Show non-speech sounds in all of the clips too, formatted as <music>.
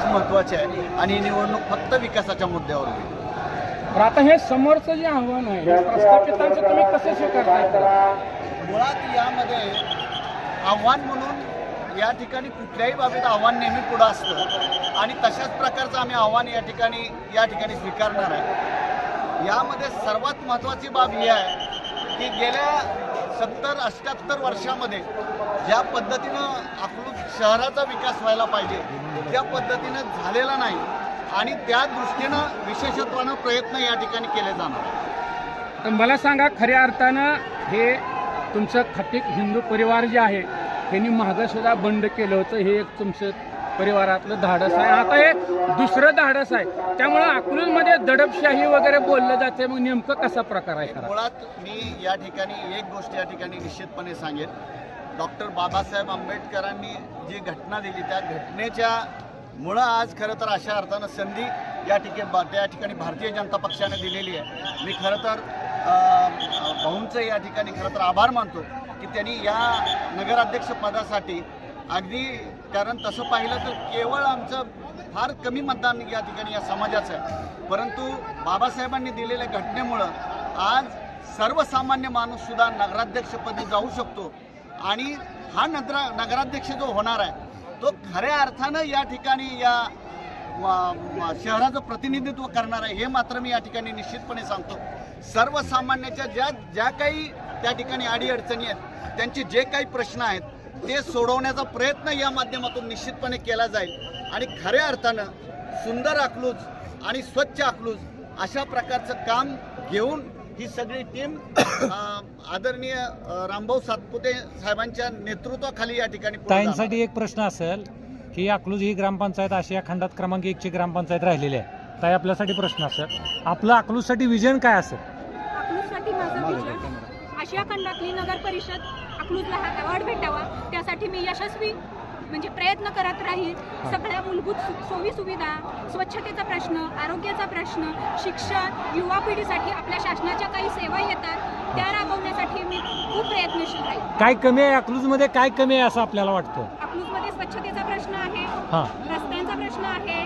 महत्त्वाची आहे. आणि निवडणूक फक्त विकासाच्या मुद्द्यावर होईल. तर आता हे समोरचं जे आव्हान आहे हे प्रस्थापितांचं तुम्ही कसं स्वीकारताय? मुळात यामध्ये आव्हान म्हणून या ठिकाणी कुठल्याही बाबतीत आव्हान नेहमी पुढं असतं. आणि तशाच प्रकारचं आम्ही आव्हान या ठिकाणी या ठिकाणी स्वीकारणार आहे. यामध्ये सर्वात महत्त्वाची बाब ही आहे की गेल्या सत्तर अठ्ठ्याहत्तर वर्षामध्ये ज्या पद्धतीनं अकलूज शहराचा विकास व्हायला पाहिजे त्या पद्धतीनं झालेला नाही आणि त्या दृष्टीनं विशेषत्वानं प्रयत्न या ठिकाणी केले जाणार तर मला सांगा खऱ्या अर्थानं हे तुमचं खटिक हिंदू परिवार जे आहे त्यांनी मागंसुद्धा बंड केलं होतं हे एक तुमचं परिवारातलं धाडस आहे. आता हे दुसरं धाडस आहे. त्यामुळं अकलूजमध्ये दडपशाही वगैरे बोललं जाते. मग नेमकं कसा प्रकार आहे मुळात मी या ठिकाणी एक गोष्ट या ठिकाणी निश्चितपणे सांगेन. डॉक्टर बाबासाहेब आंबेडकरांनी जी घटना दिली त्या घटनेच्या मुळं आज खरं तर अशा अर्थानं संधी या ठिकाणी त्या ठिकाणी भारतीय जनता पक्षाने दिलेली आहे. मी खरं तर भाऊंचं या ठिकाणी खरं तर आभार मानतो की त्यांनी या नगराध्यक्ष पदासाठी अगदी कारण तसं पाहिलं तर केवळ आमचं फार कमी मतदान या ठिकाणी या समाजाचं आहे. परंतु बाबासाहेबांनी दिलेल्या घटनेमुळं आज सर्वसामान्य माणूससुद्धा नगराध्यक्षपदी जाऊ शकतो. आणि हा नगरा नगराध्यक्ष जो होणार आहे तो खऱ्या अर्थानं या ठिकाणी या शहराचं प्रतिनिधित्व करणार आहे हे मात्र मी या ठिकाणी निश्चितपणे सांगतो. सर्वसामान्याच्या ज्या ज्या काही त्या ठिकाणी अडीअडचणी आहेत त्यांचे जे काही प्रश्न आहेत ते सोडवण्याचा प्रयत्न या माध्यमातून निश्चितपणे केला जाईल. आणि खऱ्या अर्थानं सुंदर अकलूज आणि स्वच्छ अकलूज अशा प्रकारचं काम घेऊन ही सगळी टीम <coughs> आदरणीय रामभाऊ सातपुते साहेबांच्या नेतृत्वाखाली या ठिकाणी. ताईंसाठी एक प्रश्न असेल की अकलूज ही ग्रामपंचायत आशिया खंडात क्रमांक एकची ग्रामपंचायत राहिलेली आहे. ताई आपल्यासाठी प्रश्न असेल. आपलं अकलूजसाठी विजन काय असेल? अकलूजसाठी माझं विजन. आशिया खंडातली नगर परिषद अकलूजला हा अवॉर्ड भेटावा. त्यासाठी मी यशस्वी म्हणजे प्रयत्न करत राहील सगळ्या मूलभूत सोयी सुविधा स्वच्छतेचा प्रश्न आरोग्याचा प्रश्न शिक्षण युवा पिढीसाठी आपल्या शासनाच्या काही सेवा येतात त्या राबवण्यासाठी मी खूप प्रयत्नशील राहील काय कमी आहे? अकलूजमध्ये काय कमी आहे असं आपल्याला वाटतं? अकलूजमध्ये स्वच्छतेचा प्रश्न आहे हां. रस्त्यांचा प्रश्न आहे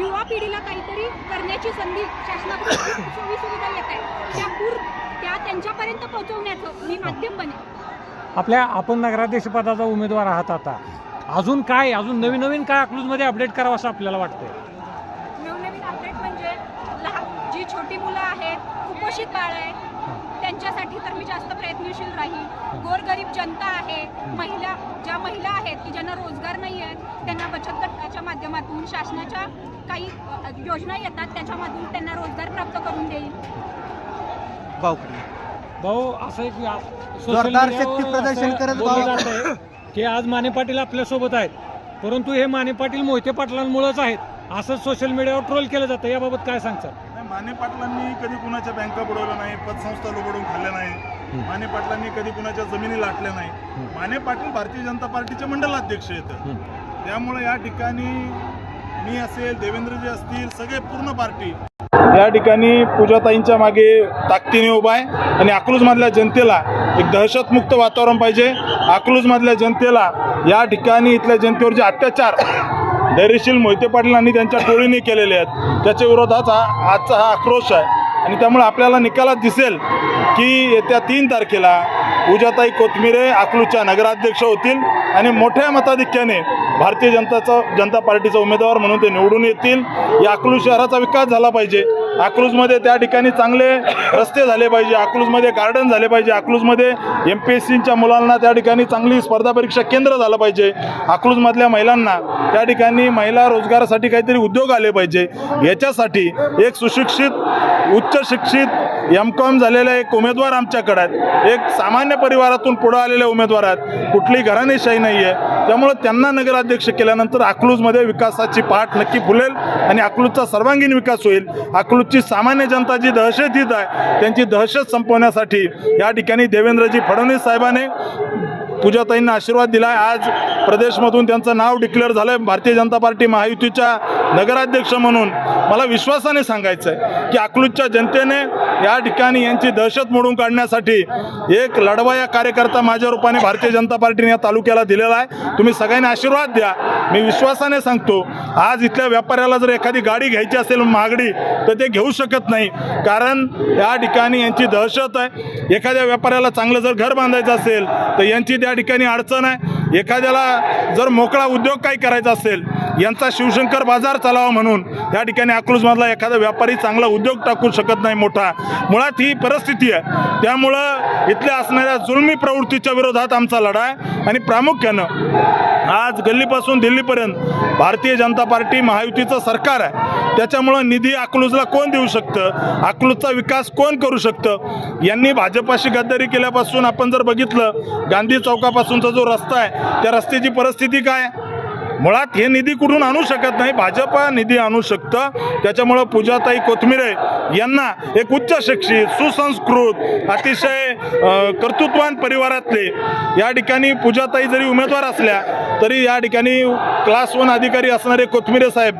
युवा पिढीला काहीतरी करण्याची संधी शासनाकडून सोयी सुविधा येत आहे त्या पूर त्या त्यांच्यापर्यंत पोहोचवण्याचं मी माध्यम बनेन. आपल्या आपण नगराध्यक्ष पदाचा उमेदवार आहात आता. अजून काय? अजून नवीन नवीन काय अकलूजमध्ये अपडेट करावं असं आपल्याला वाटतंय? नवनवीन अपडेट म्हणजे लहान जी छोटी मुलं आहेत कुपोषित बाळ आहेत त्यांच्यासाठी तर मी जास्त प्रयत्नशील राहील गोरगरीब जनता आहे महिला ज्या महिला आहेत की ज्यांना रोजगार नाही आहेत त्यांना बचत गटाच्या माध्यमातून शासनाच्या काही अ, योजना येतात त्याच्यामधून त्यांना रोजगार प्राप्त करून देईल. भाऊ असं एक social जोरदार media वर शक्ती प्रदर्शन असं करत बोललं भाऊ. जातंय की आज माने पाटील आपल्यासोबत आहेत. परंतु हे माने पाटील मोहिते पाटलांमुळेच आहेत. असं सोशल मीडियावर ट्रोल केलं जातं. याबाबत काय सांगतात नाही, माने पाटलांनी कधी कुणाच्या बँका बुडवल्या नाही पतसंस्था लुबडून खाल्ल्या नाही. माने पाटलांनी कधी कुणाच्या जमिनी लाटल्या नाही. माने पाटील भारतीय जनता पार्टीचे मंडलाध्यक्ष आहेत. त्यामुळे या ठिकाणी मी असेल देवेंद्रजी असतील सगळे पूर्ण पार्टी या ठिकाणी पूजाताईंच्या मागे ताकदीने उभा आहे आणि अकलूजमधल्या जनतेला एक दहशतमुक्त वातावरण पाहिजे. अकलूजमधल्या जनतेला या ठिकाणी इथल्या जनतेवर जे अत्याचार धैर्यशील मोहिते पाटील यांनी त्यांच्या टोळीने केलेले आहेत त्याच्या विरोधात हा आजचा हा आक्रोश आहे. आणि त्यामुळे आपल्याला निकालात दिसेल की येत्या तीन तारखेला पूजाताई कोथमिरे अकलूजच्या नगराध्यक्ष होतील आणि मोठ्या मताधिक्याने भारतीय जनताचा जनता पार्टीचा उमेदवार म्हणून ते निवडून येतील. या अकलूज शहराचा विकास झाला पाहिजे. अकलूजमध्ये त्या ठिकाणी चांगले रस्ते झाले पाहिजे अकलूजमध्ये गार्डन झाले पाहिजे अकलूजमध्ये एम पी एस सीच्या मुलांना त्या ठिकाणी चांगली स्पर्धा परीक्षा केंद्र झालं पाहिजे. अकलूजमधल्या महिलांना त्या ठिकाणी महिला रोजगारासाठी काहीतरी उद्योग आले पाहिजे. याच्यासाठी एक सुशिक्षित उच्च शिक्षित एम कॉम झालेला एक उमेदवार आमच्याकडे आहेत. एक सामान्य परिवारातून पुढं आलेले उमेदवार आहेत. कुठली घराणेशाही नाही आहे त्यामुळं त्यांना नगराध्यक्ष केल्यानंतर अकलूजमध्ये विकासाची पाठ नक्की फुलेल आणि अकलूजचा सर्वांगीण विकास होईल. अकलूजची सामान्य जनता जी दहशतीत आहे त्यांची दहशत संपवण्यासाठी या ठिकाणी देवेंद्रजी फडणवीस साहेबाने पूजाताईंना आशीर्वाद दिला आहे आज प्रदेशमधून त्यांचं नाव डिक्लेअर झालं भारतीय जनता पार्टी महायुतीच्या नगराध्यक्ष म्हणून. मला विश्वासाने सांगायचं आहे की अकलूजच्या जनतेने या ठिकाणी यांची दहशत मोडून काढण्यासाठी एक लढवा या कार्यकर्ता माझ्या रूपाने भारतीय जनता पार्टीने या तालुक्याला दिलेला आहे. तुम्ही सगळ्यांनी आशीर्वाद द्या. मी विश्वासाने सांगतो आज इथल्या व्यापाऱ्याला जर एखादी गाडी घ्यायची असेल महागडी तर ते घेऊ शकत नाही. कारण या ठिकाणी यांची दहशत आहे. एखाद्या व्यापाऱ्याला चांगलं जर घर बांधायचं असेल तर यांची त्या ठिकाणी अडचण आहे. एखाद्याला जर मोकळा उद्योग काही करायचा असेल यांचा शिवशंकर बाजार चालावा म्हणून या ठिकाणी अकलूजमधला एखादा व्यापारी चांगला उद्योग टाकू शकत नाही मोठा. मुळात ही परिस्थिती आहे. त्यामुळं इथल्या असणाऱ्या जुलमी प्रवृत्तीच्या विरोधात आमचा लढा आहे आणि प्रामुख्यानं आज गल्लीपासून दिल्लीपर्यंत भारतीय जनता पार्टी महायुतीचं सरकार आहे. त्याच्यामुळं निधी अकलूजला कोण देऊ शकतं? अकलूजचा विकास कोण करू शकतं? यांनी भाजपाशी गद्दारी केल्यापासून आपण जर बघितलं गांधी चौकापासूनचा जो रस्ता आहे त्या रस्त्याची परिस्थिती काय? आहे? मुळात हे निधी कुठून आणू शकत नाही. भाजप निधी आणू शकतं. त्याच्यामुळं पूजाताई कोथमिरे यांना एक उच्च शिक्षित सुसंस्कृत अतिशय कर्तृत्वान परिवारातले या ठिकाणी पूजाताई जरी उमेदवार असल्या तरी या ठिकाणी क्लास वन अधिकारी असणारे कोथमिरे साहेब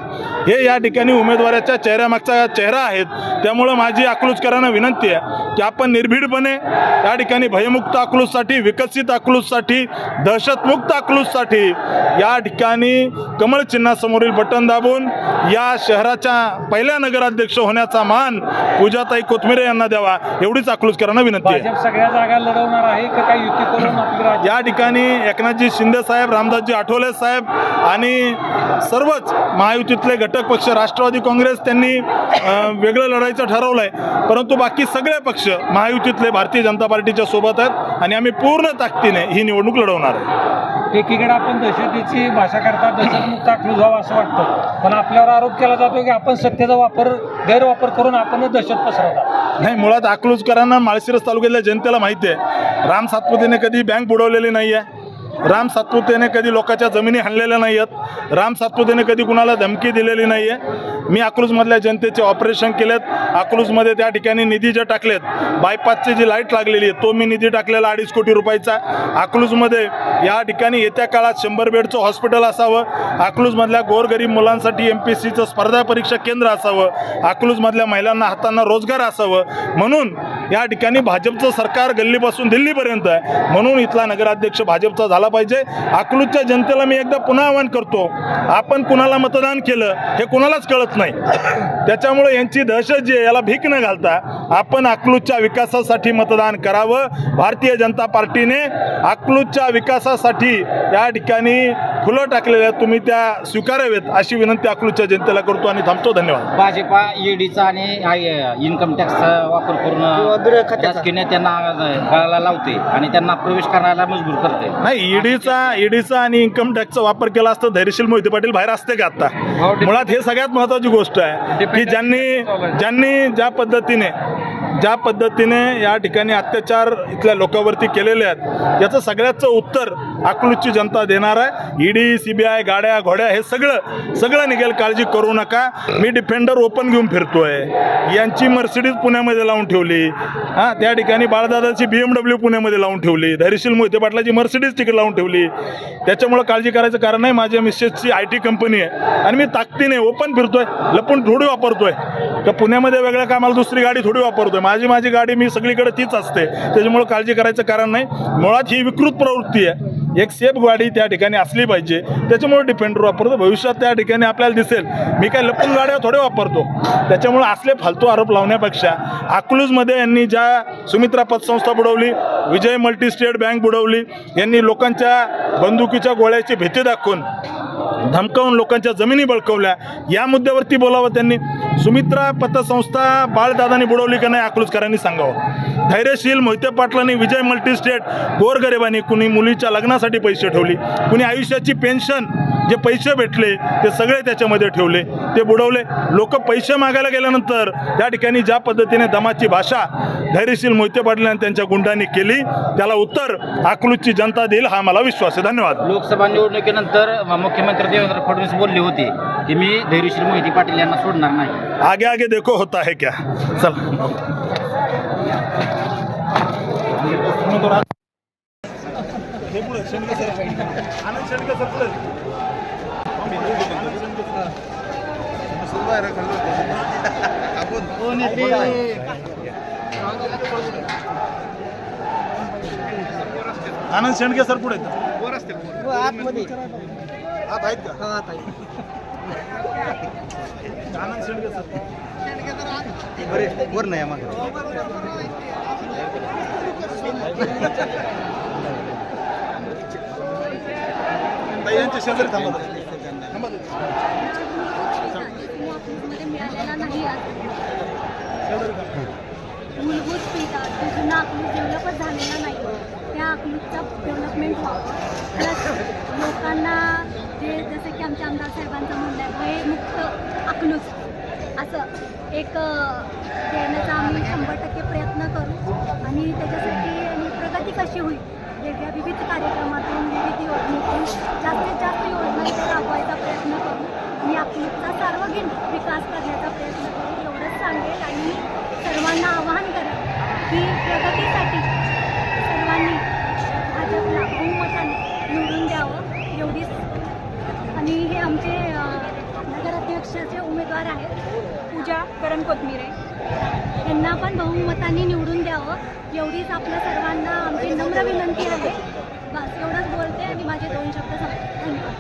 हे या ठिकाणी उमेदवाराच्या चेहऱ्यामागचा चेहरा आहेत. त्यामुळं माझी अकलूजकरांना विनंती आहे की आपण निर्भीडपणे या ठिकाणी भयमुक्त अकलूजसाठी विकसित अकलूजसाठी दहशतमुक्त अकलूजसाठी या ठिकाणी कमळ चिन्हासमोरील बटन दाबून या शहराच्या पहिल्या नगराध्यक्ष होण्याचा मान पूजाताई कोथमिरे यांना द्यावा एवढीच अकलूजकरांना विनंती आहे. सगळ्या जागा लढवणार आहे का काही युती करून या ठिकाणी एकनाथजी शिंदे साहेब रामदासजी आठवले साहेब आणि सर्वच महायुतीतले घटक पक्ष राष्ट्रवादी काँग्रेस त्यांनी वेगळं लढायचं ठरवलं आहे परंतु बाकी सगळे पक्ष महायुतीतले भारतीय जनता पार्टीच्या सोबत आहेत आणि आम्ही पूर्ण ताकदीने ही निवडणूक लढवणार आहे. एकीकडे आपण दहशतीची भाषा भारतात दहशतमुक्त अकलूज व्हावं असं वाटतं. पण आपल्यावर आरोप केला जातो की आपण सत्तेचा वापर गैरवापर करून आपणच दहशत पसरवता नाही मुळात अकलूजकरांना माळशिरस तालुक्यातल्या जनतेला माहिती आहे. राम सातपुतेने कधी बँक बुडवलेली नाही आहे राम सातपुतेने कधी लोकांच्या जमिनी हाणलेल्या नाही आहेत राम सातपुतेने कधी कुणाला धमकी दिलेली नाही आहे मी अकलूजमधल्या जनतेचे ऑपरेशन केलेत. अकलूजमध्ये त्या ठिकाणी निधी जे टाकलेत बायपासची जी लाइट लागलेली आहे तो मी निधी टाकलेला अडीच कोटी रुपयाचा. अकलूजमध्ये या ठिकाणी येत्या काळात शंभर बेडचं हॉस्पिटल असावं. अकलूजमधल्या गोरगरीब मुलांसाठी एम पी सीचं स्पर्धा परीक्षा केंद्र असावं. अकलूजमधल्या महिलांना हातांना रोजगार असावं. म्हणून या ठिकाणी भाजपचं सरकार गल्लीपासून दिल्लीपर्यंत आहे. म्हणून इथला नगराध्यक्ष भाजपचा झाला पाहिजे. अकलूजच्या जनतेला मी एकदा पुन्हा आवाहन करतो आपण कुणाला मतदान केलं हे कुणालाच कळत नाही. त्याच्यामुळे यांची दहशत जी आहे याला भीक न घालता आपण अकलूजच्या विकासासाठी मतदान करावं. भारतीय जनता पार्टीने अकलूजच्या विकासासाठी या ठिकाणी फुलं टाकलेल्या आहेत. तुम्ही त्या स्वीकारावेत अशी विनंती अकलूजच्या जनतेला करतो आणि थांबतो. धन्यवाद. भाजपा ईडीचा आणि इन्कम टॅक्सचा वापर करून राजकीय नेत्यांना गळाला लावते आणि त्यांना प्रवेश करायला मजबूर करते. नाही ईडीचा ईडीचा आणि इन्कम टॅक्सचा वापर केला असता धैर्यशील मोहिते पाटील बाहेर असते का आता? मुळात हे सगळ्यात महत्त्वाची गोष्ट आहे की ज्यांनी ज्यांनी ज्या पद्धतीने ज्या पद्धतीने या ठिकाणी अत्याचार इथल्या लोकांवरती केलेले आहेत याचं सगळ्याचं उत्तर अकलूजची जनता देणार आहे. ईडी सी बी आय गाड्या घोड्या हे सगळं सगळं निघेल काळजी करू नका. मी डिफेंडर ओपन घेऊन फिरतोय. यांची मर्सिडीज पुण्यामध्ये लावून ठेवली. हां त्या ठिकाणी बाळदादाची बी एम डब्ल्यू पुण्यामध्ये लावून ठेवली. धैर्यशील मोहिते पाटलाची मर्सिडीज तिकीट लावून ठेवली. त्याच्यामुळं काळजी करायचं कारण नाही. माझ्या मिसेसची आय टी कंपनी आहे. आणि मी ताकदीने ओपन फिरतोय. लपून थोडी वापरतोय. तर पुण्यामध्ये वेगळ्या कामाला दुसरी गाडी थोडी वापरतोय? माझी माझी गाडी मी सगळीकडे तीच असते. त्याच्यामुळं काळजी करायचं कारण नाही. मुळात ही विकृत प्रवृत्ती आहे. एक सेफ गाडी त्या ठिकाणी असली पाहिजे. त्याच्यामुळे डिफेंडर वापरतो. भविष्यात त्या ठिकाणी आपल्याला दिसेल. मी काय लपून गाड्या थोडे वापरतो. त्याच्यामुळे असले फालतू आरोप लावण्यापेक्षा अकलूजमध्ये यांनी ज्या सुमित्रा पतसंस्था बुडवली विजय मल्टी स्टेट बँक बुडवली यांनी लोकांच्या बंदुकीच्या गोळ्याची भीती दाखवून धमकावून लोकांच्या जमिनी बळकवल्या या मुद्द्यावरती बोलावं त्यांनी. सुमित्रा पतसंस्था बाळदादांनी बुडवली का नाही अकलूजकरांनी सांगावं. धैर्यशील मोहिते पाटलांनी विजय मल्टीस्टेट गोरगरिबांनी कुणी मुलीच्या लग्नासाठी पैसे ठेवली कुणी आयुष्याची पेन्शन जे पैसे भेटले ते सगळे त्याच्यामध्ये ठेवले ते बुडवले. लोक पैसे मागायला गेल्यानंतर त्या ठिकाणी ज्या पद्धतीने दमाची भाषा धैर्यशील मोहिते पाटील आणि त्यांच्या गुंडांनी केली त्याला उत्तर अकलूजची जनता देईल हा मला विश्वास आहे. धन्यवाद. लोकसभा निवडणुकीनंतर मुख्यमंत्री देवेंद्र फडणवीस बोलले होते की मी धैर्यशील मोहिते पाटील यांना सोडणार नाही. आगे आगे देखो होता है क्या? चल। हे पुढे शेंडगे सर आनंद शेंडगे सर पुढे आनंद शेंडगे वर नाही शेंडगे सर यांच्या शेजारी थांबत मिळालेला नाही मूलभूत सुविधा जुना अकलूज डेव्हलपच झालेला नाही त्या अकलूजचा डेव्हलपमेंट व्हावं प्लस लोकांना जे जसं की आमच्या आमदार साहेबांचा म्हणणं असं एक देण्याचा आम्ही शंभर टक्के प्रयत्न करू. आणि त्याच्यासाठी आणि प्रगती कशी होईल? वेगळ्या विविध कार्यक्रमातून विविध योजनेतून जास्तीत जास्त योजना राबवायचा प्रयत्न करू. आणि आपला सार्वजनिक विकास करण्याचा प्रयत्न करू. एवढंच सांगेल आणि सर्वांना आवाहन करेल की प्रगतीसाठी सर्वांनी भाजपला बहुमताने निवडून द्यावं एवढीच आणि हे आमचे अं, नगराध्यक्षाचे उमेदवार आहेत पूजा करण कोथमिरे. यांना पण बहुमताने निवडून द्यावं. एवढीच आपल्या सर्वांना आमची नम्र विनंती आहे. बस एवढंच बोलते आणि माझे दोन शब्द संपले. धन्यवाद.